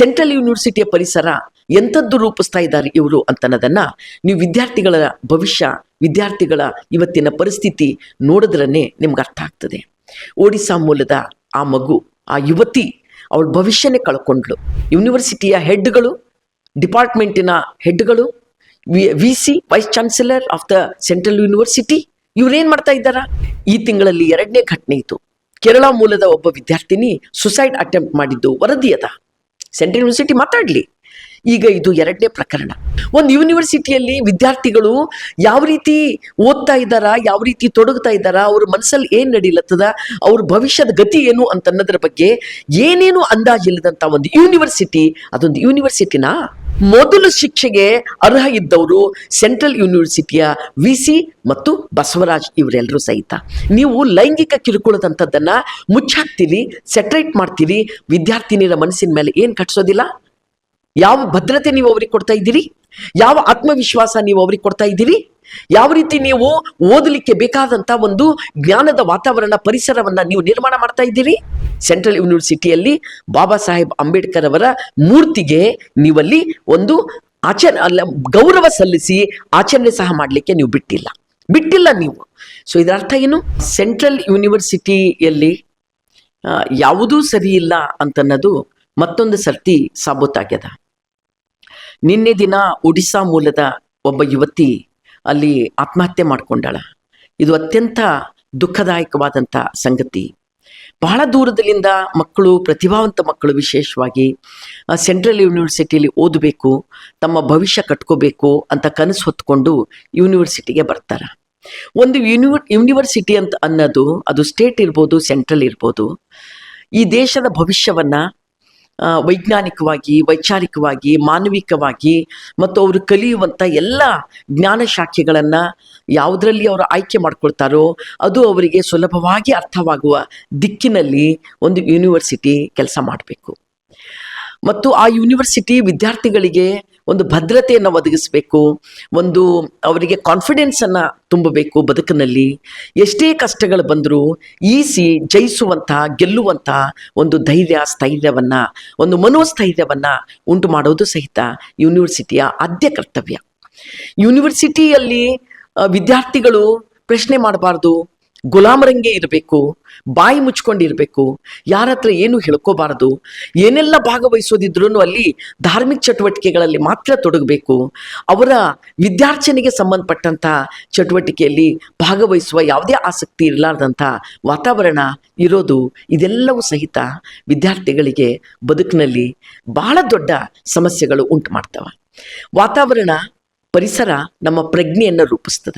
Central ಯೂನಿವರ್ಸಿಟಿಯ ಪರಿಸರ ಎಂಥದ್ದು ರೂಪಿಸ್ತಾ ಇದ್ದಾರೆ ಇವರು ಅಂತನ್ನೋದನ್ನ ನೀವು ವಿದ್ಯಾರ್ಥಿಗಳ ಭವಿಷ್ಯ, ವಿದ್ಯಾರ್ಥಿಗಳ ಇವತ್ತಿನ ಪರಿಸ್ಥಿತಿ ನೋಡಿದ್ರನ್ನೇ ನಿಮ್ಗೆ ಅರ್ಥ ಆಗ್ತದೆ. ಒಡಿಸ್ಸಾ ಮೂಲದ ಆ ಮಗು, ಆ ಯುವತಿ ಅವಳ ಭವಿಷ್ಯನೇ ಕಳ್ಕೊಂಡ್ಳು. ಯೂನಿವರ್ಸಿಟಿಯ ಹೆಡ್ಗಳು, ಡಿಪಾರ್ಟ್ಮೆಂಟಿನ ಹೆಡ್ಗಳು, V C, vice chancellor of the central university, ಇವ್ರೇನ್ ಮಾಡ್ತಾ ಇದ್ದಾರ? ಈ ತಿಂಗಳಲ್ಲಿ ಎರಡನೇ ಘಟನೆ ಇತ್ತು. ಕೇರಳ ಮೂಲದ ಒಬ್ಬ ವಿದ್ಯಾರ್ಥಿನಿ ಸುಸೈಡ್ ಅಟೆಂಪ್ಟ್ ಮಾಡಿದ್ದು ವರದಿ ಅದ ಸೆಂಟ್ರಲ್ ಯೂನಿವರ್ಸಿಟಿ ಮಾತಾಡ್ಲಿ. ಈಗ ಇದು ಎರಡನೇ ಪ್ರಕರಣ. ಒಂದು ಯೂನಿವರ್ಸಿಟಿಯಲ್ಲಿ ವಿದ್ಯಾರ್ಥಿಗಳು ಯಾವ ರೀತಿ ಓದ್ತಾ ಇದ್ದಾರ, ಯಾವ ರೀತಿ ತೊಡಗ್ತಾ ಇದ್ದಾರ, ಅವ್ರ ಮನಸ್ಸಲ್ಲಿ ಏನು ನಡೀಲತ್ತದ, ಅವ್ರ ಭವಿಷ್ಯದ ಗತಿ ಏನು ಅಂತ ಅನ್ನೋದ್ರ ಬಗ್ಗೆ ಏನೇನು ಅಂದಾಜಿಲ್ಲದಂತ ಒಂದು ಯೂನಿವರ್ಸಿಟಿ ಅದೊಂದು ಯೂನಿವರ್ಸಿಟಿನಾ ಮೊದಲು ಶಿಕ್ಷೆಗೆ ಅರ್ಹ ಇದ್ದವರು ಸೆಂಟ್ರಲ್ ಯೂನಿವರ್ಸಿಟಿಯ ವಿ ಸಿ ಮತ್ತು ಬಸವರಾಜ್ ಇವರೆಲ್ಲರೂ ಸಹಿತ. ನೀವು ಲೈಂಗಿಕ ಕಿರುಕುಳದಂಥದ್ದನ್ನು ಮುಚ್ಚಾಕ್ತೀರಿ, ಸೆಟ್ರೇಟ್ ಮಾಡ್ತೀರಿ ವಿದ್ಯಾರ್ಥಿನಿಯರ ಮನಸ್ಸಿನ ಮೇಲೆ ಏನು ಕಟ್ಸೋದಿಲ್ಲ? ಯಾವ ಭದ್ರತೆ ನೀವು ಅವ್ರಿಗೆ ಕೊಡ್ತಾ ಇದ್ದೀರಿ? ಯಾವ ಆತ್ಮವಿಶ್ವಾಸ ನೀವು ಅವ್ರಿಗೆ ಕೊಡ್ತಾ ಇದ್ದೀರಿ? ಯಾವ ರೀತಿ ನೀವು ಓದಲಿಕ್ಕೆ ಬೇಕಾದಂತ ಒಂದು ಜ್ಞಾನದ ವಾತಾವರಣ, ಪರಿಸರವನ್ನ ನೀವು ನಿರ್ಮಾಣ ಮಾಡ್ತಾ ಇದ್ದೀರಿ? ಸೆಂಟ್ರಲ್ ಯೂನಿವರ್ಸಿಟಿಯಲ್ಲಿ ಬಾಬಾ ಸಾಹೇಬ್ ಅಂಬೇಡ್ಕರ್ ಅವರ ಮೂರ್ತಿಗೆ ನೀವಲ್ಲಿ ಒಂದು ಆಚರಣೆ ಗೌರವ ಸಲ್ಲಿಸಿ ಆಚರಣೆ ಸಹ ಮಾಡಲಿಕ್ಕೆ ನೀವು ಬಿಟ್ಟಿಲ್ಲ. ಬಿಟ್ಟಿಲ್ಲ ನೀವು. ಸೊ ಇದರ ಅರ್ಥ ಏನು? ಸೆಂಟ್ರಲ್ ಯೂನಿವರ್ಸಿಟಿಯಲ್ಲಿ ಯಾವುದೂ ಸರಿ ಇಲ್ಲ ಅಂತನ್ನೋದು ಮತ್ತೊಂದು ಸರ್ತಿ ಸಾಬೂತಾಗ್ಯದ. ನಿನ್ನೆ ದಿನ ಒಡಿಸ್ಸಾ ಮೂಲದ ಒಬ್ಬ ಯುವತಿ ಅಲ್ಲಿ ಆತ್ಮಹತ್ಯೆ ಮಾಡ್ಕೊಂಡಾಳ. ಇದು ಅತ್ಯಂತ ದುಃಖದಾಯಕವಾದಂಥ ಸಂಗತಿ. ಬಹಳ ದೂರದಲ್ಲಿಂದ ಮಕ್ಕಳು, ಪ್ರತಿಭಾವಂತ ಮಕ್ಕಳು ವಿಶೇಷವಾಗಿ ಸೆಂಟ್ರಲ್ ಯೂನಿವರ್ಸಿಟಿಯಲ್ಲಿ ಓದಬೇಕು, ತಮ್ಮ ಭವಿಷ್ಯ ಕಟ್ಕೋಬೇಕು ಅಂತ ಕನಸು ಹೊತ್ಕೊಂಡು ಯೂನಿವರ್ಸಿಟಿಗೆ ಬರ್ತಾರೆ. ಒಂದು ಯೂನಿವರ್ ಯೂನಿವರ್ಸಿಟಿ ಅಂತ ಅನ್ನೋದು, ಅದು ಸ್ಟೇಟ್ ಇರ್ಬೋದು, ಸೆಂಟ್ರಲ್ ಇರ್ಬೋದು, ಈ ದೇಶದ ಭವಿಷ್ಯವನ್ನ ವೈಜ್ಞಾನಿಕವಾಗಿ, ವೈಚಾರಿಕವಾಗಿ, ಮಾನವಿಕವಾಗಿ ಮತ್ತು ಅವರು ಕಲಿಯುವಂಥ ಎಲ್ಲ ಜ್ಞಾನ ಶಾಖೆಗಳನ್ನು ಯಾವುದರಲ್ಲಿ ಅವರು ಆಯ್ಕೆ ಮಾಡ್ಕೊಳ್ತಾರೋ ಅದು ಅವರಿಗೆ ಸುಲಭವಾಗಿ ಅರ್ಥವಾಗುವ ದಿಕ್ಕಿನಲ್ಲಿ ಒಂದು ಯೂನಿವರ್ಸಿಟಿ ಕೆಲಸ ಮಾಡಬೇಕು. ಮತ್ತು ಆ ಯೂನಿವರ್ಸಿಟಿ ವಿದ್ಯಾರ್ಥಿಗಳಿಗೆ ಒಂದು ಭದ್ರತೆಯನ್ನು ಒದಗಿಸಬೇಕು, ಒಂದು ಅವರಿಗೆ ಕಾನ್ಫಿಡೆನ್ಸನ್ನು ತುಂಬಬೇಕು ಬದುಕಿನಲ್ಲಿ. ಎಷ್ಟೇ ಕಷ್ಟಗಳು ಬಂದರೂ ಈಸಿ ಜಯಿಸುವಂಥ ಗೆಲ್ಲುವಂಥ ಒಂದು ಧೈರ್ಯ, ಸ್ಥೈರ್ಯವನ್ನು, ಒಂದು ಮನೋಸ್ಥೈರ್ಯವನ್ನು ಉಂಟು ಮಾಡೋದು ಸಹಿತ ಯೂನಿವರ್ಸಿಟಿಯ ಆದ್ಯ ಕರ್ತವ್ಯ. ಯೂನಿವರ್ಸಿಟಿಯಲ್ಲಿ ವಿದ್ಯಾರ್ಥಿಗಳು ಪ್ರಶ್ನೆ ಮಾಡಬಾರ್ದು ಗುಲಾಮರಂಗೆ ಇರಬೇಕು, ಬಾಯಿ ಮುಚ್ಕೊಂಡಿರ್ಬೇಕು, ಯಾರ ಹತ್ರ ಏನು ಹೇಳ್ಕೋಬಾರದು, ಏನೆಲ್ಲ ಭಾಗವಹಿಸೋದಿದ್ರು ಅಲ್ಲಿ ಧಾರ್ಮಿಕ ಚಟುವಟಿಕೆಗಳಲ್ಲಿ ಮಾತ್ರ ತೊಡಗಬೇಕು. ಅವರ ವಿದ್ಯಾರ್ಚನೆಗೆ ಸಂಬಂಧಪಟ್ಟಂತ ಚಟುವಟಿಕೆಯಲ್ಲಿ ಭಾಗವಹಿಸುವ ಯಾವುದೇ ಆಸಕ್ತಿ ಇರಲಾರ್ದಂಥ ವಾತಾವರಣ ಇರೋದು ಇದೆಲ್ಲವೂ ಸಹಿತ ವಿದ್ಯಾರ್ಥಿಗಳಿಗೆ ಬದುಕಿನಲ್ಲಿ ಬಹಳ ದೊಡ್ಡ ಸಮಸ್ಯೆಗಳು ಉಂಟು ಮಾಡ್ತವೆ ವಾತಾವರಣ ಪರಿಸರ ನಮ್ಮ ಪ್ರಜ್ಞೆಯನ್ನು ರೂಪಿಸ್ತದ.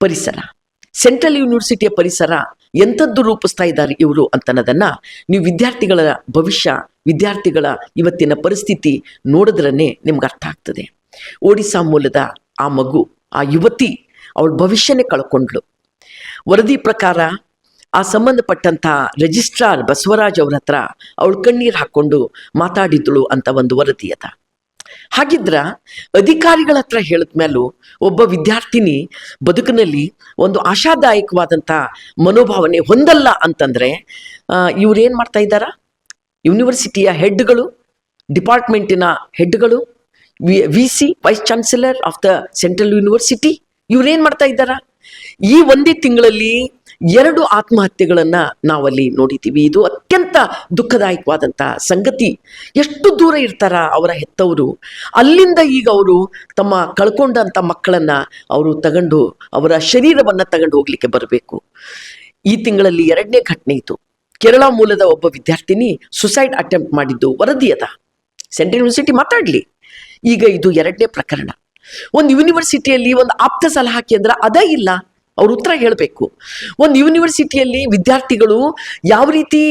ಪರಿಸರ. ಸೆಂಟ್ರಲ್ ಯೂನಿವರ್ಸಿಟಿಯ ಪರಿಸರ ಎಂಥದ್ದು ರೂಪಿಸ್ತಾ ಇದ್ದಾರೆ ಇವರು ಅಂತನ್ನೋದನ್ನ ನೀವು ವಿದ್ಯಾರ್ಥಿಗಳ ಭವಿಷ್ಯ, ವಿದ್ಯಾರ್ಥಿಗಳ ಇವತ್ತಿನ ಪರಿಸ್ಥಿತಿ ನೋಡಿದ್ರನ್ನೇ ನಿಮ್ಗೆ ಅರ್ಥ ಆಗ್ತದೆ. ಒಡಿಸ್ಸಾ ಮೂಲದ ಆ ಮಗು, ಆ ಯುವತಿ ಅವಳ ಭವಿಷ್ಯನೇ ಕಳ್ಕೊಂಡ್ಳು. ವರದಿ ಪ್ರಕಾರ ಆ ಸಂಬಂಧಪಟ್ಟಂತಹ ರಿಜಿಸ್ಟ್ರಾರ್ ಬಸವರಾಜ್ ಅವ್ರ ಹತ್ರ ಅವಳು ಕಣ್ಣೀರು ಹಾಕ್ಕೊಂಡು ಮಾತಾಡಿದ್ಳು ಅಂತ ಒಂದು ವರದಿ ಅದ. ಹಾಗಿದ್ರ ಅಧಿಕಾರಿಗಳ ಹತ್ರ ಹೇಳಿದ್ಮೇಲೂ ಒಬ್ಬ ವಿದ್ಯಾರ್ಥಿನಿ ಬದುಕಿನಲ್ಲಿ ಒಂದು ಆಶಾದಾಯಕವಾದಂಥ ಮನೋಭಾವನೆ ಹೊಂದಲ್ಲ ಅಂತಂದ್ರೆ ಇವ್ರೇನ್ ಮಾಡ್ತಾ ಇದ್ದಾರ? ಯೂನಿವರ್ಸಿಟಿಯ ಹೆಡ್ಗಳು, ಡಿಪಾರ್ಟ್ಮೆಂಟಿನ ಹೆಡ್ಗಳು, V V C, vice chancellor of the central university ಇವ್ರೇನ್ ಮಾಡ್ತಾ ಇದ್ದಾರ? ಈ ಒಂದೇ ತಿಂಗಳಲ್ಲಿ ಎರಡು ಆತ್ಮಹತ್ಯೆಗಳನ್ನ ನಾವಲ್ಲಿ ನೋಡಿದ್ದೀವಿ. ಇದು ಅತ್ಯಂತ ದುಃಖದಾಯಕವಾದಂಥ ಸಂಗತಿ. ಎಷ್ಟು ದೂರ ಇರ್ತಾರ ಅವರ ಹೆತ್ತವರು? ಅಲ್ಲಿಂದ ಈಗ ಅವರು ತಮ್ಮ ಕಳ್ಕೊಂಡಂಥ ಮಕ್ಕಳನ್ನ ಅವರು ತಗೊಂಡು ಅವರ ಶರೀರವನ್ನ ತಗೊಂಡು ಹೋಗ್ಲಿಕ್ಕೆ ಬರಬೇಕು. ಈ ತಿಂಗಳಲ್ಲಿ ಎರಡನೇ ಘಟನೆ ಇತ್ತು ಕೇರಳ ಮೂಲದ ಒಬ್ಬ ವಿದ್ಯಾರ್ಥಿನಿ ಸುಸೈಡ್ ಅಟೆಂಪ್ಟ್ ಮಾಡಿದ್ದು ವರದಿ ಅದ ಸೆಂಟ್ರಲ್ ಯೂನಿವರ್ಸಿಟಿ ಮಾತಾಡ್ಲಿ. ಈಗ ಇದು ಎರಡನೇ ಪ್ರಕರಣ. ಒಂದು ಯೂನಿವರ್ಸಿಟಿಯಲ್ಲಿ ಒಂದು ಆಪ್ತ ಸಲಹಾ ಕೇಂದ್ರ ಅದೇ ಇಲ್ಲ. ಅವ್ರ ಉತ್ತರ ಹೇಳಬೇಕು. ಒಂದು ಯೂನಿವರ್ಸಿಟಿಯಲ್ಲಿ ವಿದ್ಯಾರ್ಥಿಗಳು ಯಾವ ರೀತಿ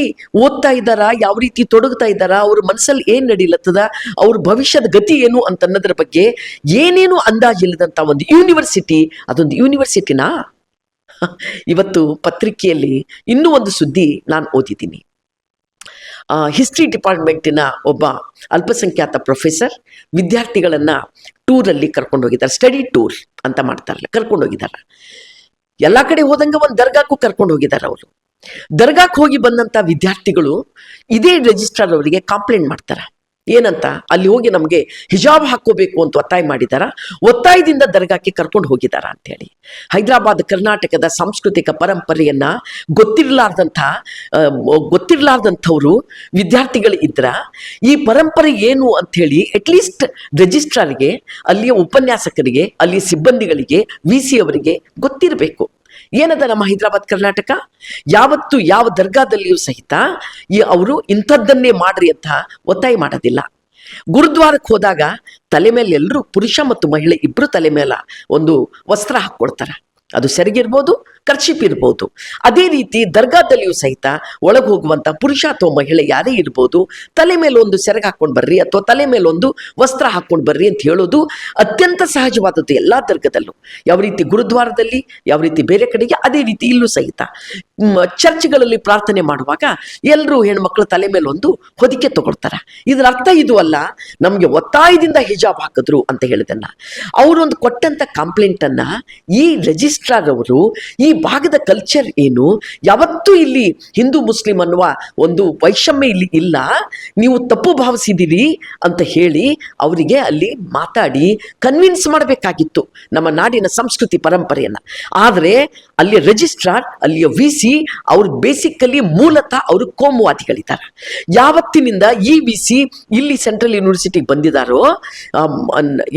ಓದ್ತಾ ಇದ್ದಾರ, ಯಾವ ರೀತಿ ತೊಡಗ್ತಾ ಇದ್ದಾರ, ಅವ್ರ ಮನಸ್ಸಲ್ಲಿ ಏನು ನಡೀಲತ್ತದ, ಅವ್ರ ಭವಿಷ್ಯದ ಗತಿ ಏನು ಅಂತ ಅನ್ನೋದ್ರ ಬಗ್ಗೆ ಏನೇನು ಅಂದಾಜಿಲ್ಲದಂಥ ಒಂದು ಯೂನಿವರ್ಸಿಟಿ ಅದೊಂದು ಯೂನಿವರ್ಸಿಟಿನಾ ಇವತ್ತು ಪತ್ರಿಕೆಯಲ್ಲಿ ಇನ್ನೂ ಒಂದು ಸುದ್ದಿ ನಾನು ಓದಿದ್ದೀನಿ. ಹಿಸ್ಟ್ರಿ ಡಿಪಾರ್ಟ್ಮೆಂಟಿನ ಒಬ್ಬ ಅಲ್ಪಸಂಖ್ಯಾತ ಪ್ರೊಫೆಸರ್ ವಿದ್ಯಾರ್ಥಿಗಳನ್ನ ಟೂರಲ್ಲಿ ಕರ್ಕೊಂಡು ಹೋಗಿದ್ದಾರೆ ಸ್ಟಡಿ ಟೂರ್ ಅಂತ ಮಾಡ್ತಾರಲ್ಲ ಕರ್ಕೊಂಡು ಹೋಗಿದ್ದಾರೆ ಎಲ್ಲ ಕಡೆ ಹೋದಂಗೆ ಒಂದು ದರ್ಗಾಕ್ಕೂ ಕರ್ಕೊಂಡು ಹೋಗಿದ್ದಾರೆ ಅವರು. ದರ್ಗಾಕ್ಕೆ ಹೋಗಿ ಬಂದಂತ ವಿದ್ಯಾರ್ಥಿಗಳು ಇದೇ ರಿಜಿಸ್ಟ್ರಾರ್ ಅವರಿಗೆ ಕಂಪ್ಲೇಂಟ್ ಮಾಡ್ತಾರೆ. ಏನಂತ? ಅಲ್ಲಿ ಹೋಗಿ ನಮಗೆ ಹಿಜಾಬ್ ಹಾಕೋಬೇಕು ಅಂತ ಒತ್ತಾಯ ಮಾಡಿದಾರ. ಒತ್ತಾಯದಿಂದ ದರ್ಗಾಕ್ಕೆ ಕರ್ಕೊಂಡು ಹೋಗಿದಾರ ಅಂತೇಳಿ. ಹೈದರಾಬಾದ್ ಕರ್ನಾಟಕದ ಸಾಂಸ್ಕೃತಿಕ ಪರಂಪರೆಯನ್ನ ಗೊತ್ತಿರಲಾರ್ದಂಥ ಗೊತ್ತಿರಲಾರ್ದಂಥವ್ರು ವಿದ್ಯಾರ್ಥಿಗಳು ಇದ್ರ. ಈ ಪರಂಪರೆ ಏನು ಅಂಥೇಳಿ ಅಟ್ಲೀಸ್ಟ್ ರಿಜಿಸ್ಟ್ರಾರ್ಗೆ ಅಲ್ಲಿಯ ಉಪನ್ಯಾಸಕರಿಗೆ ಅಲ್ಲಿಯ ಸಿಬ್ಬಂದಿಗಳಿಗೆ ವಿ ಸಿ ಅವರಿಗೆ ಗೊತ್ತಿರಬೇಕು. ಏನದ ನಮ್ಮ ಹೈದರಾಬಾದ್ ಕರ್ನಾಟಕ? ಯಾವತ್ತು ಯಾವ ದರ್ಗಾದಲ್ಲಿಯೂ ಸಹಿತ ಈ ಅವರು ಇಂಥದ್ದನ್ನೇ ಮಾಡ್ರಿ ಅಂತ ಒತ್ತಾಯ ಮಾಡೋದಿಲ್ಲ. ಗುರುದ್ವಾರಕ್ಕೆ ಹೋದಾಗ ತಲೆ ಮೇಲೆ ಎಲ್ಲರೂ ಪುರುಷ ಮತ್ತು ಮಹಿಳೆ ಇಬ್ರು ತಲೆ ಮೇಲೆ ಒಂದು ವಸ್ತ್ರ ಹಾಕ್ಕೊಡ್ತಾರೆ. ಅದು ಸೆರಗಿರ್ಬೋದು, ಕರ್ಚಿಪ್ ಇರ್ಬೋದು. ಅದೇ ರೀತಿ ದರ್ಗಾದಲ್ಲಿಯೂ ಸಹಿತ ಒಳಗೆ ಹೋಗುವಂತ ಪುರುಷ ಅಥವಾ ಮಹಿಳೆ ಯಾರೇ ಇರ್ಬೋದು, ತಲೆ ಮೇಲೆ ಒಂದು ಸೆರಗ್ ಹಾಕ್ಕೊಂಡು ಬರ್ರಿ ಅಥವಾ ತಲೆ ಮೇಲೆ ಒಂದು ವಸ್ತ್ರ ಹಾಕ್ಕೊಂಡು ಬರ್ರಿ ಅಂತ ಹೇಳೋದು ಅತ್ಯಂತ ಸಹಜವಾದದ್ದು ಎಲ್ಲಾ ದರ್ಗದಲ್ಲೂ. ಯಾವ ರೀತಿ ಗುರುದ್ವಾರದಲ್ಲಿ, ಯಾವ ರೀತಿ ಬೇರೆ ಕಡೆಗೆ, ಅದೇ ರೀತಿ ಇಲ್ಲೂ ಸಹಿತ. ಚರ್ಚ್ಗಳಲ್ಲಿ ಪ್ರಾರ್ಥನೆ ಮಾಡುವಾಗ ಎಲ್ಲರೂ ಹೆಣ್ಮಕ್ಳು ತಲೆ ಮೇಲೆ ಒಂದು ಹೊದಿಕೆ ತಗೊಳ್ತಾರೆ. ಇದರ ಅರ್ಥ ಇದು ಅಲ್ಲ, ನಮಗೆ ಒತ್ತಾಯದಿಂದ ಹಿಜಾಬ್ ಹಾಕಿದ್ರು ಅಂತ ಹೇಳಿದನ್ನ. ಅವರೊಂದು ಕೊಟ್ಟಂತ ಕಂಪ್ಲೇಂಟನ್ನ ಈ ರಿಜಿಸ್ಟ್ರಾರ್ ಅವರು ಈ ಭಾಗದ ಕಲ್ಚರ್ ಏನು? ಯಾವತ್ತೂ ಇಲ್ಲಿ ಹಿಂದೂ, ಮುಸ್ಲಿಂ ಅನ್ನುವ ಒಂದು ವೈಷಮ್ಯ ಇಲ್ಲಿ ಇಲ್ಲ. ನೀವು ತಪ್ಪು ಭಾವಿಸಿದ್ದೀರಿ ಅಂತ ಹೇಳಿ ಅವರಿಗೆ ಅಲ್ಲಿ ಮಾತಾಡಿ ಕನ್ವಿನ್ಸ್ ಮಾಡಬೇಕಾಗಿತ್ತು ನಮ್ಮ ನಾಡಿನ ಸಂಸ್ಕೃತಿ ಪರಂಪರೆಯನ್ನ. ಆದರೆ ಅಲ್ಲಿಯ ರಿಜಿಸ್ಟ್ರಾರ್ ಅಲ್ಲಿಯ ವಿ ಸಿ ಅವ್ರು ಬೇಸಿಕಲಿ ಮೂಲತಃ ಅವರು ಕೋಮುವಾದಿಗಳಿದ್ದಾರೆ ಯಾವತ್ತಿನಿಂದ ಈ ವಿ ಸಿ ಇಲ್ಲಿ ಸೆಂಟ್ರಲ್ ಯೂನಿವರ್ಸಿಟಿಗೆ ಬಂದಿದ್ದಾರೋ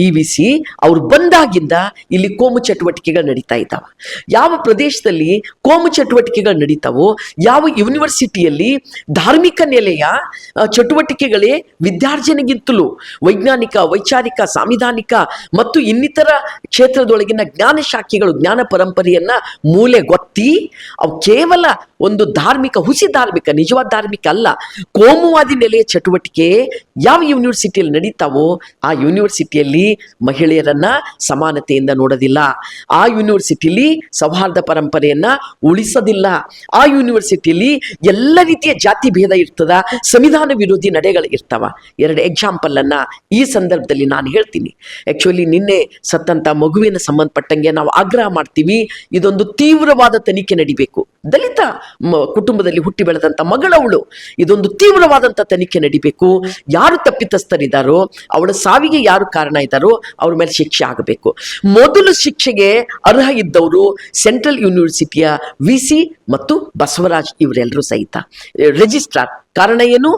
ಇ ವಿ ಸಿ ಅವ್ರು ಬಂದಾಗಿಂದ ಇಲ್ಲಿ ಕೋಮು ಚಟುವಟಿಕೆಗಳು ನಡೀತಾ ಇದ್ದಾವೆ ಯಾವ ಪ್ರದೇಶದಲ್ಲಿ ಕೋಮು ಚಟುವಟಿಕೆಗಳು ನಡೀತಾವೋ, ಯಾವ ಯೂನಿವರ್ಸಿಟಿಯಲ್ಲಿ ಧಾರ್ಮಿಕ ನೆಲೆಯ ಚಟುವಟಿಕೆಗಳೇ ವಿದ್ಯಾರ್ಜನೆಗಿಂತಲೂ ವೈಜ್ಞಾನಿಕ, ವೈಚಾರಿಕ, ಸಾಂವಿಧಾನಿಕ ಮತ್ತು ಇನ್ನಿತರ ಕ್ಷೇತ್ರದೊಳಗಿನ ಜ್ಞಾನ ಶಾಖೆಗಳು, ಜ್ಞಾನ ಪರಂಪರೆಯನ್ನ ಮೂಲೆ ಗೊತ್ತಿ, ಅವು ಕೇವಲ ಒಂದು ಧಾರ್ಮಿಕ, ಹುಸಿ ಧಾರ್ಮಿಕ, ನಿಜವಾದ ಧಾರ್ಮಿಕ ಅಲ್ಲ. ಕೋಮುವಾದಿ ನೆಲೆಯ ಚಟುವಟಿಕೆ ಯಾವ ಯೂನಿವರ್ಸಿಟಿಯಲ್ಲಿ ನಡೀತಾವೋ, ಆ ಯೂನಿವರ್ಸಿಟಿಯಲ್ಲಿ ಮಹಿಳೆಯರನ್ನ ಸಮಾನತೆಯಿಂದ ನೋಡೋದಿಲ್ಲ. ಆ ಯೂನಿವರ್ಸಿಟಿಲಿ ಸೌಹಾರ್ದ ಪರಂಪರೆಯನ್ನ ಉಳಿಸೋದಿಲ್ಲ. ಆ ಯೂನಿವರ್ಸಿಟಿಲಿ ಎಲ್ಲ ರೀತಿಯ ಜಾತಿ ಭೇದ ಇರ್ತದ, ಸಂವಿಧಾನ ವಿರೋಧಿ ನಡೆಗಳು ಇರ್ತವ. ಎರಡು ಎಕ್ಸಾಂಪಲ್ ಅನ್ನ ಈ ಸಂದರ್ಭದಲ್ಲಿ ನಾನು ಹೇಳ್ತೀನಿ. ಆಕ್ಚುಲಿ ನಿನ್ನೆ ಸತ್ತಂತ ಮಗುವಿನ ಸಂಬಂಧಪಟ್ಟಂಗೆ ನಾವು ಆಗ್ರಹ ಮಾಡ್ತೀವಿ, ಇದೊಂದು ತೀವ್ರವಾದ ತನಿಖೆ ನಡಿಬೇಕು. ದಲಿತ ಕುಟುಂಬದಲ್ಲಿ ಹುಟ್ಟಿ ಬೆಳೆದಂತ ಮಗಳವಳು, ಇದೊಂದು ತೀವ್ರವಾದಂತ ತನಿಖೆ ನಡಿಬೇಕು. ಯಾರು ತಪ್ಪಿತಸ್ಥರಿದ್ದಾರೋ ಅವಳ ಸಾವಿಗೆ ಯಾರು ಕಾರಣ ಇದ್ದಾರೋ, ಅವ್ರ ಮೇಲೆ ಶಿಕ್ಷೆ ಆಗಬೇಕು. ಮೊದಲು ಶಿಕ್ಷೆಗೆ ಅರ್ಹ ಇದ್ದವರು ಸೆಂಟ್ರಲ್ ಯೂನಿವರ್ಸಿಟಿಯ ವಿ ಸಿ ಮತ್ತು ಬಸವರಾಜ್ ಇವರೆಲ್ಲರೂ ಸಹಿತ. ರಿಜಿಸ್ಟ್ರಾರ್. ಕಾರಣ ಏನು?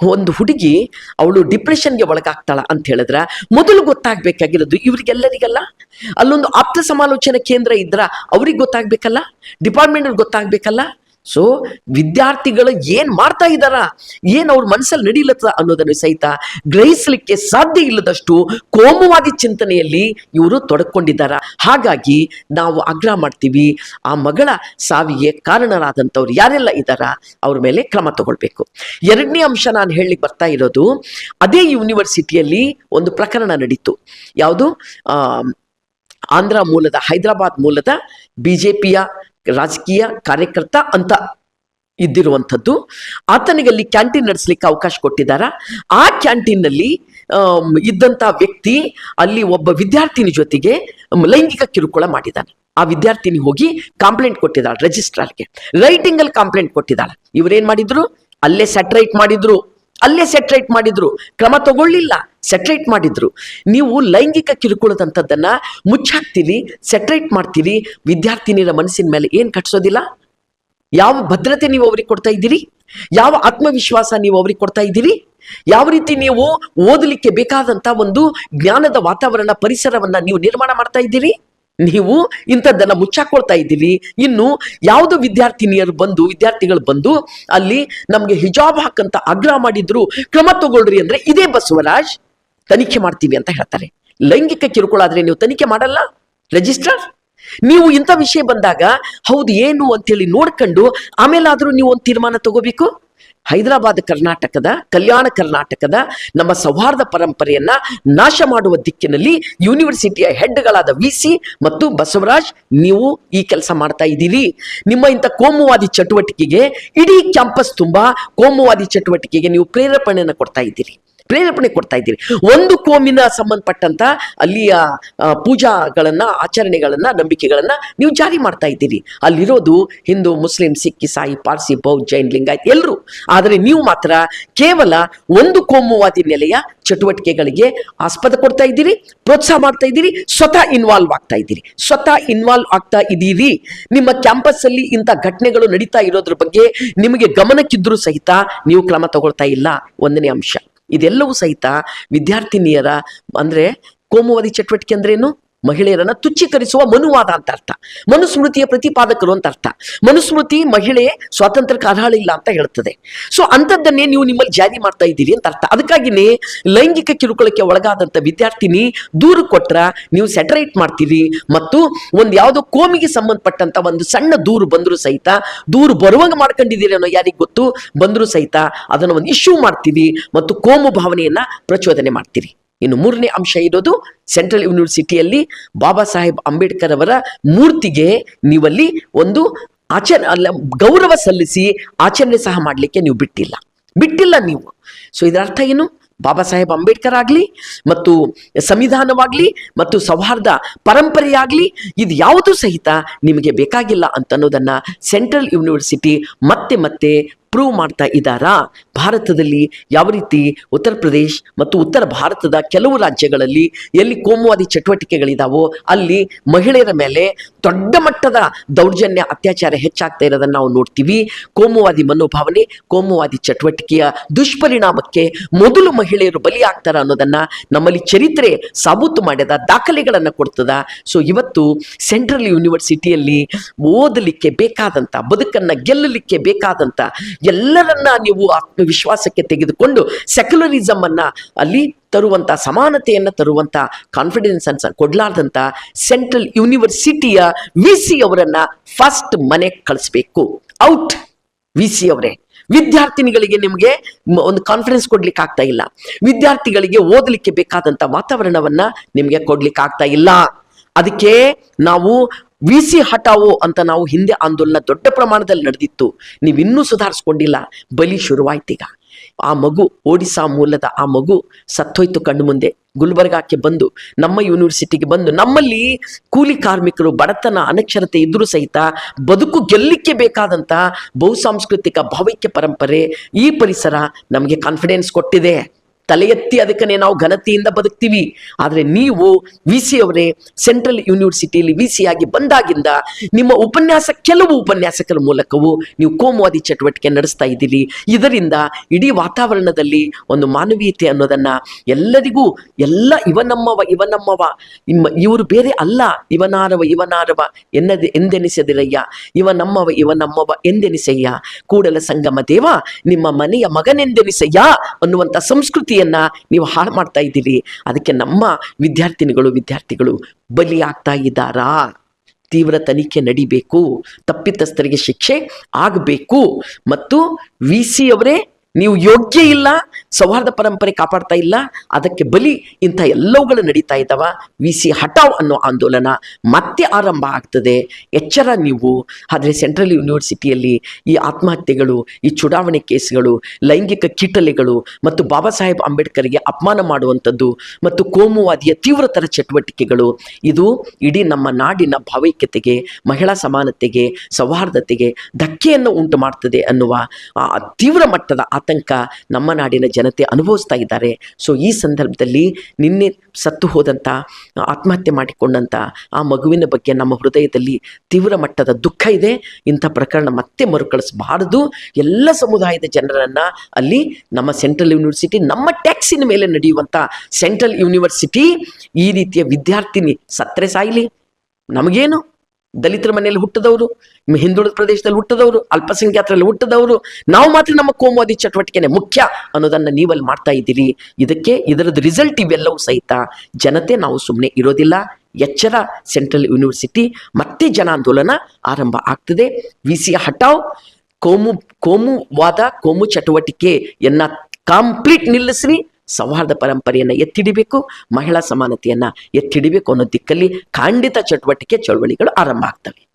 ಒಂದು ಹುಡುಗಿ ಅವಳು ಡಿಪ್ರೆಷನ್ಗೆ ಒಳಗಾಗ್ತಾಳ ಅಂತ ಹೇಳಿದ್ರ. ಮೊದಲು ಗೊತ್ತಾಗ್ಬೇಕಾಗಿರೋದು ಇವರಿಗೆಲ್ಲರಿಗಲ್ಲ? ಅಲ್ಲೊಂದು ಆಪ್ತ ಸಮಾಲೋಚನಾ ಕೇಂದ್ರ ಇದ್ರ, ಅವ್ರಿಗೆ ಗೊತ್ತಾಗ್ಬೇಕಲ್ಲ? ಡಿಪಾರ್ಟ್ಮೆಂಟ್ ಗೊತ್ತಾಗ್ಬೇಕಲ್ಲ? ಸೊ ವಿದ್ಯಾರ್ಥಿಗಳು ಏನ್ ಮಾಡ್ತಾ ಇದ್ದಾರ? ಏನ್ ಅವ್ರ ಮನಸ್ಸಲ್ಲಿ ನಡೀಲತ್ತ ಅನ್ನೋದನ್ನು ಸಹಿತ ಗ್ರಹಿಸಲಿಕ್ಕೆ ಸಾಧ್ಯ ಇಲ್ಲದಷ್ಟು ಕೋಮುವಾದಿ ಚಿಂತನೆಯಲ್ಲಿ ಇವರು ತೊಡಕೊಂಡಿದ್ದಾರ. ಹಾಗಾಗಿ ನಾವು ಆಗ್ರಹ ಮಾಡ್ತೀವಿ, ಆ ಮಗಳ ಸಾವಿಗೆ ಕಾರಣರಾದಂಥವ್ರು ಯಾರೆಲ್ಲ ಇದ್ದಾರ, ಅವ್ರ ಮೇಲೆ ಕ್ರಮ ತಗೊಳ್ಬೇಕು. ಎರಡನೇ ಅಂಶ ನಾನು ಹೇಳಲಿಕ್ಕೆ ಬರ್ತಾ ಇರೋದು, ಅದೇ ಯೂನಿವರ್ಸಿಟಿಯಲ್ಲಿ ಒಂದು ಪ್ರಕರಣ ನಡೀತು. ಯಾವುದು? ಆಂಧ್ರ ಮೂಲದ ಹೈದರಾಬಾದ್ ಮೂಲದ ಬಿಜೆಪಿಯ ರಾಜಕೀಯ ಕಾರ್ಯಕರ್ತ ಅಂತ ಇದ್ದಿರುವಂಥದ್ದು. ಆತನಿಗೆ ಅಲ್ಲಿ ಕ್ಯಾಂಟೀನ್ ನಡೆಸಲಿಕ್ಕೆ ಅವಕಾಶ ಕೊಟ್ಟಿದ್ದಾರ. ಆ ಕ್ಯಾಂಟೀನ್ನಲ್ಲಿ ನಲ್ಲಿ ಇದ್ದಂತ ವ್ಯಕ್ತಿ ಅಲ್ಲಿ ಒಬ್ಬ ವಿದ್ಯಾರ್ಥಿನಿ ಜೊತೆಗೆ ಲೈಂಗಿಕ ಕಿರುಕುಳ ಮಾಡಿದ್ದಾನೆ. ಆ ವಿದ್ಯಾರ್ಥಿನಿ ಹೋಗಿ ಕಂಪ್ಲೇಂಟ್ ಕೊಟ್ಟಿದ್ದಾಳೆ, ರಿಜಿಸ್ಟ್ರಾರ್ಗೆ. ರೈಟಿಂಗ್ ಅಲ್ಲಿ ಕಂಪ್ಲೇಂಟ್ ಕೊಟ್ಟಿದ್ದಾಳೆ. ಇವ್ರೇನ್ ಮಾಡಿದ್ರು? ಅಲ್ಲೇ ಸೆಟ್ರೈಟ್ ಮಾಡಿದ್ರು. ಅಲ್ಲೇ ಸೆಟ್ರೈಟ್ ಮಾಡಿದ್ರು. ಕ್ರಮ ತಗೊಳ್ಳಿಲ್ಲ ಸೆಟ್ರೈಟ್ ಮಾಡಿದ್ರು. ನೀವು ಲೈಂಗಿಕ ಕಿರುಕುಳದಂಥದ್ದನ್ನ ಮುಚ್ಚಾಕ್ತೀರಿ ಸೆಟ್ರೈಟ್ ಮಾಡ್ತೀರಿ ವಿದ್ಯಾರ್ಥಿನಿಯರ ಮನಸ್ಸಿನ ಮೇಲೆ ಏನ್ ಕಟ್ಸೋದಿಲ್ಲ? ಯಾವ ಭದ್ರತೆ ನೀವು ಅವ್ರಿಗೆ ಕೊಡ್ತಾ ಇದ್ದೀರಿ? ಯಾವ ಆತ್ಮವಿಶ್ವಾಸ ನೀವು ಅವ್ರಿಗೆ ಕೊಡ್ತಾ ಇದ್ದೀರಿ? ಯಾವ ರೀತಿ ನೀವು ಓದಲಿಕ್ಕೆ ಬೇಕಾದಂತ ಒಂದು ಜ್ಞಾನದ ವಾತಾವರಣ, ಪರಿಸರವನ್ನ ನೀವು ನಿರ್ಮಾಣ ಮಾಡ್ತಾ ಇದ್ದೀರಿ? ನೀವು ಇಂಥದ್ದನ್ನ ಮುಚ್ಚಾಕೊಳ್ತಾ ಇದ್ದೀರಿ. ಇನ್ನು ಯಾವುದು ವಿದ್ಯಾರ್ಥಿನಿಯರು ಬಂದು, ವಿದ್ಯಾರ್ಥಿಗಳು ಬಂದು ಅಲ್ಲಿ ನಮ್ಗೆ ಹಿಜಾಬ್ ಹಾಕಂತ ಆಗ್ರಹ ಮಾಡಿದ್ರು, ಕ್ರಮ ತಗೊಳ್ರಿ ಅಂದ್ರೆ ಇದೇ ಬಸವರಾಜ್ ತನಿಖೆ ಮಾಡ್ತೀವಿ ಅಂತ ಹೇಳ್ತಾರೆ. ಲೈಂಗಿಕ ಕಿರುಕುಳ ಆದ್ರೆ ನೀವು ತನಿಖೆ ಮಾಡಲ್ಲ? ರಿಜಿಸ್ಟ್ರಾರ್? ನೀವು ಇಂಥ ವಿಷಯ ಬಂದಾಗ ಹೌದು ಏನು ಅಂತೇಳಿ ನೋಡ್ಕೊಂಡು ಆಮೇಲಾದ್ರೂ ನೀವು ಒಂದು ತೀರ್ಮಾನ ತಗೋಬೇಕು? ಹೈದರಾಬಾದ್ ಕರ್ನಾಟಕದ, ಕಲ್ಯಾಣ ಕರ್ನಾಟಕದ ನಮ್ಮ ಸೌಹಾರ್ದ ಪರಂಪರೆಯನ್ನ ನಾಶ ಮಾಡುವ ದಿಕ್ಕಿನಲ್ಲಿ ಯೂನಿವರ್ಸಿಟಿಯ ಹೆಡ್ಗಳಾದ ವಿ ಸಿ ಮತ್ತು ಬಸವರಾಜ್, ನೀವು ಈ ಕೆಲಸ ಮಾಡ್ತಾ ಇದ್ದೀರಿ. ನಿಮ್ಮ ಇಂಥ ಕೋಮುವಾದಿ ಚಟುವಟಿಕೆಗೆ ಇಡೀ ಕ್ಯಾಂಪಸ್ ತುಂಬಾ ಕೋಮುವಾದಿ ಚಟುವಟಿಕೆಗೆ ನೀವು ಪ್ರೇರೇಪಣೆಯನ್ನು ಕೊಡ್ತಾ ಇದ್ದೀರಿ. ಪ್ರೇರೇಪಣೆ ಕೊಡ್ತಾ ಇದ್ದೀರಿ. ಒಂದು ಕೋಮಿನ ಸಂಬಂಧಪಟ್ಟಂತ ಅಲ್ಲಿಯ ಪೂಜಾಗಳನ್ನ, ಆಚರಣೆಗಳನ್ನ, ನಂಬಿಕೆಗಳನ್ನ ನೀವು ಜಾರಿ ಮಾಡ್ತಾ ಇದ್ದೀರಿ. ಅಲ್ಲಿರೋದು ಹಿಂದೂ, ಮುಸ್ಲಿಂ, ಸಿಖ್ ಇಸಾಯಿ ಪಾರ್ಸಿ, ಬೌದ್ಧ, ಜೈನ್, ಲಿಂಗಾಯತ್ ಎಲ್ಲರೂ ಆದರೆ ನೀವು ಮಾತ್ರ ಕೇವಲ ಒಂದು ಕೋಮುವಾದಿ ನೆಲೆಯ ಚಟುವಟಿಕೆಗಳಿಗೆ ಆಸ್ಪದ ಕೊಡ್ತಾ ಇದ್ದೀರಿ, ಪ್ರೋತ್ಸಾಹ ಮಾಡ್ತಾ ಇದ್ದೀರಿ, ಸ್ವತಃ ಇನ್ವಾಲ್ವ್ ಆಗ್ತಾ ಇದ್ದೀರಿ. ಸ್ವತಃ ಇನ್ವಾಲ್ವ್ ಆಗ್ತಾ ಇದ್ದೀರಿ. ನಿಮ್ಮ ಕ್ಯಾಂಪಸ್ ಅಲ್ಲಿ ಇಂಥ ಘಟನೆಗಳು ನಡೀತಾ ಇರೋದ್ರ ಬಗ್ಗೆ ನಿಮಗೆ ಗಮನಕ್ಕಿದ್ರೂ ಸಹಿತ ನೀವು ಕ್ರಮ ತಗೊಳ್ತಾ ಇಲ್ಲ. ಒಂದನೇ ಅಂಶ. ಇದೆಲ್ಲವೂ ಸಹಿತ ವಿದ್ಯಾರ್ಥಿನಿಯರ ಅಂದರೆ ಕೋಮುವಾದಿ ಚಟುವಟಿಕೆ ಅಂದ್ರೇನು? ಮಹಿಳೆಯರನ್ನ ತುಚ್ಛೀಕರಿಸುವ ಮನುವಾದ ಅಂತ ಅರ್ಥ. ಮನುಸ್ಮೃತಿಯ ಪ್ರತಿಪಾದಕರು ಅಂತ ಅರ್ಥ. ಮನುಸ್ಮೃತಿ ಮಹಿಳೆ ಸ್ವಾತಂತ್ರ್ಯಕ್ಕೆ ಅರ್ಹಳಿಲ್ಲ ಅಂತ ಹೇಳ್ತದೆ. ಸೊ ಅಂಥದ್ದನ್ನೇ ನೀವು ನಿಮ್ಮಲ್ಲಿ ಜಾರಿ ಮಾಡ್ತಾ ಇದ್ದೀರಿ ಅಂತ ಅರ್ಥ. ಅದಕ್ಕಾಗಿನೇ ಲೈಂಗಿಕ ಕಿರುಕುಳಕ್ಕೆ ಒಳಗಾದಂಥ ವಿದ್ಯಾರ್ಥಿನಿ ದೂರು ಕೊಟ್ರ ನೀವು ಸೆಟರೇಟ್ ಮಾಡ್ತೀರಿ ಮತ್ತು ಒಂದು ಯಾವುದೋ ಕೋಮಿಗೆ ಸಂಬಂಧಪಟ್ಟಂತ ಒಂದು ಸಣ್ಣ ದೂರು ಬಂದರೂ ಸಹಿತ, ದೂರು ಬರುವಂಗ ಮಾಡ್ಕೊಂಡಿದ್ದೀರಿ ಅನ್ನೋ ಯಾರಿಗೆ ಗೊತ್ತು? ಬಂದರೂ ಸಹಿತ ಅದನ್ನು ಒಂದು ಇಶ್ಯೂ ಮಾಡ್ತೀವಿ ಮತ್ತು ಕೋಮು ಭಾವನೆಯನ್ನ ಪ್ರಚೋದನೆ ಮಾಡ್ತೀರಿ. ಇನ್ನು ಮೂರನೇ ಅಂಶ ಇರೋದು ಸೆಂಟ್ರಲ್ ಯೂನಿವರ್ಸಿಟಿಯಲ್ಲಿ ಬಾಬಾ ಸಾಹೇಬ್ ಅಂಬೇಡ್ಕರ್ ಅವರ ಮೂರ್ತಿಗೆ ನೀವಲ್ಲಿ ಒಂದು ಆಚರ ಗೌರವ ಸಲ್ಲಿಸಿ ಆಚರಣೆ ಸಹ ಮಾಡಲಿಕ್ಕೆ ನೀವು ಬಿಟ್ಟಿಲ್ಲ. ಬಿಟ್ಟಿಲ್ಲ ನೀವು. ಸೊ ಇದರ ಅರ್ಥ ಏನು? ಬಾಬಾ ಸಾಹೇಬ್ ಅಂಬೇಡ್ಕರ್ ಆಗಲಿ ಮತ್ತು ಸಂವಿಧಾನವಾಗಲಿ ಮತ್ತು ಸೌಹಾರ್ದ ಪರಂಪರೆಯಾಗಲಿ ಇದು ಯಾವುದು ಸಹಿತ ನಿಮಗೆ ಬೇಕಾಗಿಲ್ಲ ಅಂತ ಅನ್ನೋದನ್ನ ಸೆಂಟ್ರಲ್ ಯೂನಿವರ್ಸಿಟಿ ಮತ್ತೆ ಮತ್ತೆ ಪ್ರೂವ್ ಮಾಡ್ತಾ ಇದ್ದಾರಾ? ಭಾರತದಲ್ಲಿ ಯಾವ ರೀತಿ ಉತ್ತರ ಪ್ರದೇಶ್ ಮತ್ತು ಉತ್ತರ ಭಾರತದ ಕೆಲವು ರಾಜ್ಯಗಳಲ್ಲಿ ಎಲ್ಲಿ ಕೋಮುವಾದಿ ಚಟುವಟಿಕೆಗಳಿದಾವೋ, ಅಲ್ಲಿ ಮಹಿಳೆಯರ ಮೇಲೆ ದೊಡ್ಡ ಮಟ್ಟದ ದೌರ್ಜನ್ಯ, ಅತ್ಯಾಚಾರ ಹೆಚ್ಚಾಗ್ತಾ ಇರೋದನ್ನು ನಾವು ನೋಡ್ತೀವಿ. ಕೋಮುವಾದಿ ಮನೋಭಾವನೆ, ಕೋಮುವಾದಿ ಚಟುವಟಿಕೆಯ ದುಷ್ಪರಿಣಾಮಕ್ಕೆ ಮೊದಲು ಮಹಿಳೆಯರು ಬಲಿಯಾಗ್ತಾರ ಅನ್ನೋದನ್ನು ನಮ್ಮಲ್ಲಿ ಚರಿತ್ರೆ ಸಾಬೂತು ಮಾಡಿದ ದಾಖಲೆಗಳನ್ನು ಕೊಡ್ತದ. ಸೊ ಇವತ್ತು ಸೆಂಟ್ರಲ್ ಯೂನಿವರ್ಸಿಟಿಯಲ್ಲಿ ಓದಲಿಕ್ಕೆ ಬೇಕಾದಂಥ ಬದುಕನ್ನು ಗೆಲ್ಲಲಿಕ್ಕೆ ಬೇಕಾದಂತ ಎಲ್ಲರನ್ನ ನೀವು ಆತ್ಮವಿಶ್ವಾಸಕ್ಕೆ ತೆಗೆದುಕೊಂಡು ಸೆಕ್ಯುಲರಿಸಮ್ ಅನ್ನ ಅಲ್ಲಿ ತರುವಂತ ಸಮಾನತೆಯನ್ನ ತರುವಂತ ಕಾನ್ಫಿಡೆನ್ಸ್ ಅನ್ಸ ಕೊಡ್ಲಾರ್ದಂತ ಸೆಂಟ್ರಲ್ ಯೂನಿವರ್ಸಿಟಿಯ ವಿ ಸಿ ಅವರನ್ನ ಫಸ್ಟ್ ಮನೆ ಕಳಿಸ್ಬೇಕು. ಔಟ್ ವಿ ಸಿ ಅವರೇ. ವಿದ್ಯಾರ್ಥಿನಿಗಳಿಗೆ ನಿಮಗೆ ಒಂದು ಕಾನ್ಫಿಡೆನ್ಸ್ ಕೊಡ್ಲಿಕ್ಕೆ ಆಗ್ತಾ ಇಲ್ಲ. ವಿದ್ಯಾರ್ಥಿಗಳಿಗೆ ಓದಲಿಕ್ಕೆ ಬೇಕಾದಂತ ವಾತಾವರಣವನ್ನ ನಿಮಗೆ ಕೊಡ್ಲಿಕ್ಕೆ ಆಗ್ತಾ ಇಲ್ಲ. ಅದಕ್ಕೆ ನಾವು ವಿ ಸಿ ಹಟಾವೋ ಅಂತ ನಾವು ಹಿಂದೆ ಆಂದೋಲನ ದೊಡ್ಡ ಪ್ರಮಾಣದಲ್ಲಿ ನಡೆದಿತ್ತು. ನೀವು ಇನ್ನೂ ಸುಧಾರಿಸ್ಕೊಂಡಿಲ್ಲ. ಬಲಿ ಶುರುವಾಯ್ತೀಗ ಆ ಮಗು ಒಡಿಸಾ ಮೂಲದ ಆ ಮಗು ಸತ್ತೋಯ್ತು ಕಣ್ಣು ಮುಂದೆ. ಗುಲ್ಬರ್ಗಾಕ್ಕೆ ಬಂದು, ನಮ್ಮ ಯೂನಿವರ್ಸಿಟಿಗೆ ಬಂದು, ನಮ್ಮಲ್ಲಿ ಕೂಲಿ ಕಾರ್ಮಿಕರು ಬಡತನ, ಅನಕ್ಷರತೆ ಇದ್ರೂ ಸಹಿತ ಬದುಕು ಗೆಲ್ಲಿಕ್ಕೆ ಬೇಕಾದಂತ ಬಹುಸಾಂಸ್ಕೃತಿಕ ಭಾವೈಕ್ಯ ಪರಂಪರೆ ಈ ಪರಿಸರ ನಮಗೆ ಕಾನ್ಫಿಡೆನ್ಸ್ ಕೊಟ್ಟಿದೆ. ತಲೆ ಎತ್ತಿ ಅದಕ್ಕನೆ ನಾವು ಘನತೆಯಿಂದ ಬದುಕ್ತೀವಿ. ಆದರೆ ನೀವು ವಿ ಸಿ ಅವರೇ ಸೆಂಟ್ರಲ್ ಯೂನಿವರ್ಸಿಟಿಯಲ್ಲಿ ವಿ ಸಿ ಆಗಿ ಬಂದಾಗಿಂದ ನಿಮ್ಮ ಉಪನ್ಯಾಸ ಕೆಲವು ಉಪನ್ಯಾಸಕರ ಮೂಲಕವೂ ನೀವು ಕೋಮುವಾದಿ ಚಟುವಟಿಕೆ ನಡೆಸ್ತಾ ಇದ್ದೀರಿ. ಇದರಿಂದ ಇಡೀ ವಾತಾವರಣದಲ್ಲಿ ಒಂದು ಮಾನವೀಯತೆ ಅನ್ನೋದನ್ನ ಎಲ್ಲರಿಗೂ, ಎಲ್ಲ ಇವ ನಮ್ಮವ ಇವ ನಮ್ಮವ ಇಮ್ಮ ಇವರು ಬೇರೆ ಅಲ್ಲ, ಇವನಾರವ ಇವನಾರವ ಎನ್ನದೆ, ಎಂದೆನಿಸದಿರಯ್ಯ. ಇವ ನಮ್ಮವ ಇವ ನಮ್ಮವ ಎಂದೆನಿಸಯ್ಯ. ಕೂಡಲ ಸಂಗಮ ದೇವ, ನಿಮ್ಮ ಮನೆಯ ಮಗನೆಂದೆನಿಸಯ್ಯ ಅನ್ನುವಂಥ ಸಂಸ್ಕೃತಿಯನ್ನ ನೀವು ಹಾಳು ಮಾಡ್ತಾ ಇದ್ದೀರಿ. ಅದಕ್ಕೆ ನಮ್ಮ ವಿದ್ಯಾರ್ಥಿನಿಗಳು, ವಿದ್ಯಾರ್ಥಿಗಳು ಬಲಿಯಾಗ್ತಾ ಇದ್ದಾರಾ? ತೀವ್ರ ತನಿಖೆ ನಡಿಬೇಕು. ತಪ್ಪಿತಸ್ಥರಿಗೆ ಶಿಕ್ಷೆ ಆಗಬೇಕು. ಮತ್ತು ವಿ ಸಿ ಅವರೇ, ನೀವು ಯೋಗ್ಯ ಇಲ್ಲ ಸೌಹಾರ್ದ ಪರಂಪರೆ ಕಾಪಾಡ್ತಾ ಇಲ್ಲ. ಅದಕ್ಕೆ ಬಲಿ ಇಂಥ ಎಲ್ಲವುಗಳು ನಡೀತಾ ಇದ್ದಾವ. ವಿ ಸಿ ಹಟಾವ್ ಅನ್ನೋ ಆಂದೋಲನ ಮತ್ತೆ ಆರಂಭ ಆಗ್ತದೆ. ಎಚ್ಚರ ನೀವು. ಆದರೆ ಸೆಂಟ್ರಲ್ ಯೂನಿವರ್ಸಿಟಿಯಲ್ಲಿ ಈ ಆತ್ಮಹತ್ಯೆಗಳು, ಈ ಚುನಾವಣೆ ಕೇಸ್ಗಳು, ಲೈಂಗಿಕ ಕೀಟಲೆಗಳು ಮತ್ತು ಬಾಬಾ ಸಾಹೇಬ್ ಅಂಬೇಡ್ಕರ್ಗೆ ಅಪಮಾನ ಮಾಡುವಂಥದ್ದು ಮತ್ತು ಕೋಮುವಾದಿಯ ತೀವ್ರತರ ಚಟುವಟಿಕೆಗಳು, ಇದು ಇಡೀ ನಮ್ಮ ನಾಡಿನ ಭಾವೈಕ್ಯತೆಗೆ, ಮಹಿಳಾ ಸಮಾನತೆಗೆ, ಸೌಹಾರ್ದತೆಗೆ ಧಕ್ಕೆಯನ್ನು ಉಂಟು ಮಾಡ್ತದೆ ಅನ್ನುವ ಆ ತೀವ್ರ ಮಟ್ಟದ ಆತಂಕ ನಮ್ಮ ನಾಡಿನ ಜನತೆ ಅನುಭವಿಸ್ತಾ ಇದ್ದಾರೆ. ಸೊ ಈ ಸಂದರ್ಭದಲ್ಲಿ ನಿನ್ನೆ ಸತ್ತು ಹೋದಂಥ ಆತ್ಮಹತ್ಯೆ ಮಾಡಿಕೊಂಡಂಥ ಆ ಮಗುವಿನ ಬಗ್ಗೆ ನಮ್ಮ ಹೃದಯದಲ್ಲಿ ತೀವ್ರ ಮಟ್ಟದ ದುಃಖ ಇದೆ. ಇಂಥ ಪ್ರಕರಣ ಮತ್ತೆ ಮರುಕಳಿಸಬಾರದು. ಎಲ್ಲ ಸಮುದಾಯದ ಜನರನ್ನು ಅಲ್ಲಿ ನಮ್ಮ ಸೆಂಟ್ರಲ್ ಯೂನಿವರ್ಸಿಟಿ, ನಮ್ಮ ಟ್ಯಾಕ್ಸಿನ ಮೇಲೆ ನಡೆಯುವಂಥ ಸೆಂಟ್ರಲ್ ಯೂನಿವರ್ಸಿಟಿ ಈ ರೀತಿಯ ವಿದ್ಯಾರ್ಥಿನಿ ಸತ್ತರೆ ಸಾಯಿಲಿ. ನಮಗೇನು? ದಲಿತರ ಮನೆಯಲ್ಲಿ ಹುಟ್ಟದವರು ಹಿಂದುಳಿದ ಪ್ರದೇಶದಲ್ಲಿ ಹುಟ್ಟದವರು, ಅಲ್ಪಸಂಖ್ಯಾತರಲ್ಲಿ ಹುಟ್ಟದವರು, ನಾವು ಮಾತ್ರ ನಮ್ಮ ಕೋಮುವಾದಿ ಚಟುವಟಿಕೆನೆ ಮುಖ್ಯ ಅನ್ನೋದನ್ನ ನೀವಲ್ಲಿ ಮಾಡ್ತಾ ಇದ್ದೀರಿ. ಇದಕ್ಕೆ ಇದರದ ರಿಸಲ್ಟ್ ಇವೆಲ್ಲವೂ ಸಹಿತ ಜನತೆ ನಾವು ಸುಮ್ಮನೆ ಇರೋದಿಲ್ಲ. ಎಚ್ಚರ ಸೆಂಟ್ರಲ್ ಯೂನಿವರ್ಸಿಟಿ ಮತ್ತೆ ಜನಾಂದೋಲನ ಆರಂಭ ಆಗ್ತದೆ. ವಿ ಸಿ ಹಟಾವ್ ಕೋಮು, ಕೋಮುವಾದ, ಕೋಮು ಚಟುವಟಿಕೆಯನ್ನ ಕಂಪ್ಲೀಟ್ ನಿಲ್ಲಿಸ್ರಿ. ಸೌಹಾರ್ದ ಪರಂಪರೆಯನ್ನು ಎತ್ತಿಡಿಬೇಕು ಮಹಿಳಾ ಸಮಾನತೆಯನ್ನು ಎತ್ತಿಡಿಬೇಕು ಅನ್ನೋ ದಿಕ್ಕಲ್ಲಿ ಖಂಡಿತ ಚಟುವಟಿಕೆ ಚಳವಳಿಗಳು ಆರಂಭ ಆಗ್ತವೆ.